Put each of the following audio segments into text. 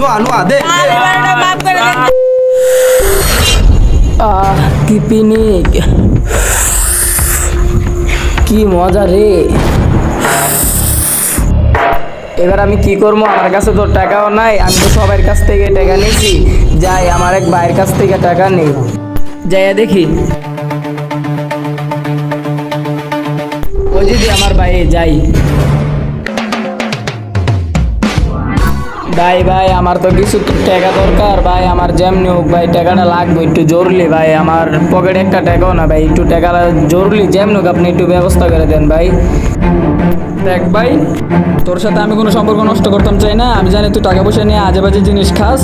নোয়া কি মজা রে। এবার আমি কি করব? আমার কাছে তো টাকাও নাই, আমি তো সবার কাছ থেকে টাকা নিয়েছি। যাই, আমার এক ভাইয়ের কাছ থেকে টাকা নেই। যাইয়া দেখি। ওই যদি আমার ভাই যাই। ভাই ভাই, আমার তো কিছু টাকা দরকার, ভাই, আমার যেমনি হোক, ভাই, টাকাটা লাগবে একটু জরুরি, ভাই, আমার পকেটে একটা টাকাও না, ভাই, একটু টাকাটা জরুরি, যেমনি হোক, আপনি একটু ব্যবস্থা করে দেন, ভাই। দেখ, ভাই, তোর সাথে আমি কোনো সম্পর্ক নষ্ট করতাম, চাই না, আমি জানি তুই টাকা পয়সা নিয়ে আজে বাজে জিনিস খাস,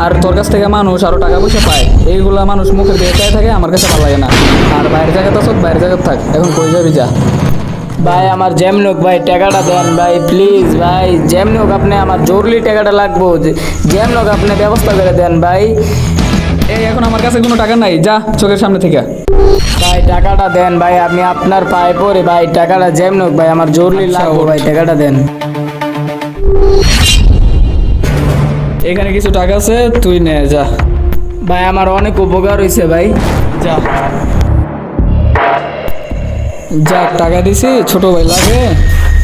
আর তোর কাছ থেকে মানুষ আরও টাকা পয়সা পায়, এইগুলা মানুষ মুখের দিয়ে চাই থাকে, আমার কাছে ভালো লাগে না। আর বাইরের জায়গাতে আসত বাইরের জায়গায় থাক, এখন কই যাবি যা? ভাই আমার যেমনি হোক ভাই টাকাটা দেন ভাই প্লিজ ভাই যেমনি হোক আপনি আমার জরুরি টাকাটা লাগবো। যে- যেমনি হোক আপনি ব্যবস্থা করে দেন ভাই। এই এখন আমার কাছে কোনো টাকা নাই যা চোখের সামনে থেকে। ভাই টাকাটা দেন ভাই আপনি আপনার পায়ে পড়ে ভাই টাকাটা যেমনি হোক ভাই আমার জরুরি আচ্ছা, লাগবো ভাই টাকাটা দেন। এখানে কিছু টাকা আছে তুই নে যা। ভাই আমার অনেক উপকার হয়েছে ভাই। যা। যা টাকা দিছি ছোট ভাই লাগে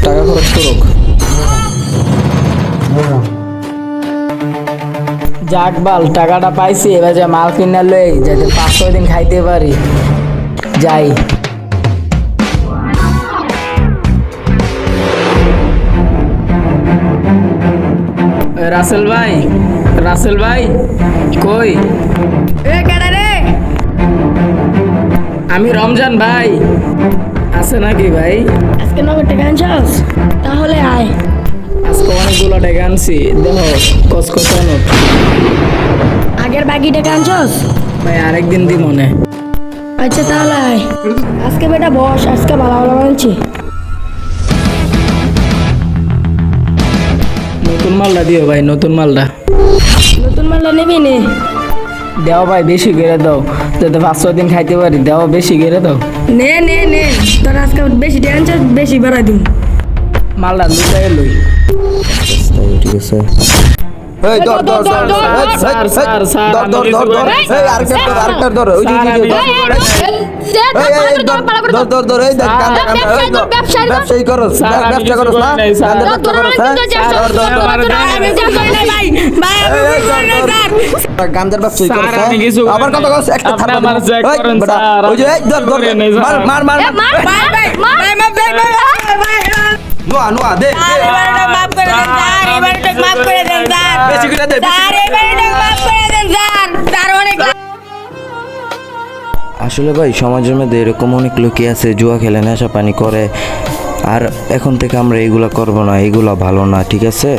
টাকা খরচ করুক। যাক বাল টাকাটা পাইছি এবার যে মাল কিনা লই যাতে পাঁচ ছয় দিন খাইতে পারি। যাই। রাসেল ভাই রাসেল ভাই কই? এ কেডা রে? আমি রমজান ভাই। আছে নাকি ভাই? আজকে নগদ টাকা আনছস তাহলে আয়। আজকে অনেকগুলো টাকা আনছি দেখো কস কস নোট আগের বাকি টাকা আনছস ভাই আরেকদিন দি মনে আচ্ছা তাহলে আয়। আজকে বেটা বস আজকে ভালো ভালো আনছি নতুন মালটা দিও ভাই নতুন মালটা। নতুন মালটা নিবি নে। দেও ভাই বেশি করে দাও যাতে পাঁচ ছয় দিন খাইতে পারি দেও বেশি করে দাও নে নে নে তোর আজকে বেশি আনছস বেশি বেড়াই দিন মালটা লুটাই লই এই ধর ধর ধর ধর এই, এই, স্যার, এই, স্যার, স্যার, ধর, ধর, ধর, ধর, এই, আরেকটা আরেকটা ধর, ওই যে, যে, ধর, করি ধর, ধর, এই দেখ, ব্যবসায়ী ব্যবসা করি না? ব্যবসা? ধর, ধর, ধর, গাঞ্জার হ্যাঁ? করি আবার কস, একটা বেটা, ওই যে, এই, ধর, ধর, মার। মার, মার, মার। ভাই ভাই ভাই ভাই ভাই ভাই ভাই নোয়া, নোয়া, দে, এবারে মাফ করে দেন স্যার এবারে মাফ করে দেন স্যার বেশি করে দে, স্যার এবারে মাফ করে দেন স্যার স্যার অনেক আসলে ভাই সমাজের মধ্যে এরকম অনেক লোকই আছে জুয়া খেলে নেশা পানি করে আর এখন থেকে আমরা এইগুলা করব না এইগুলা ভালো না ঠিক আছে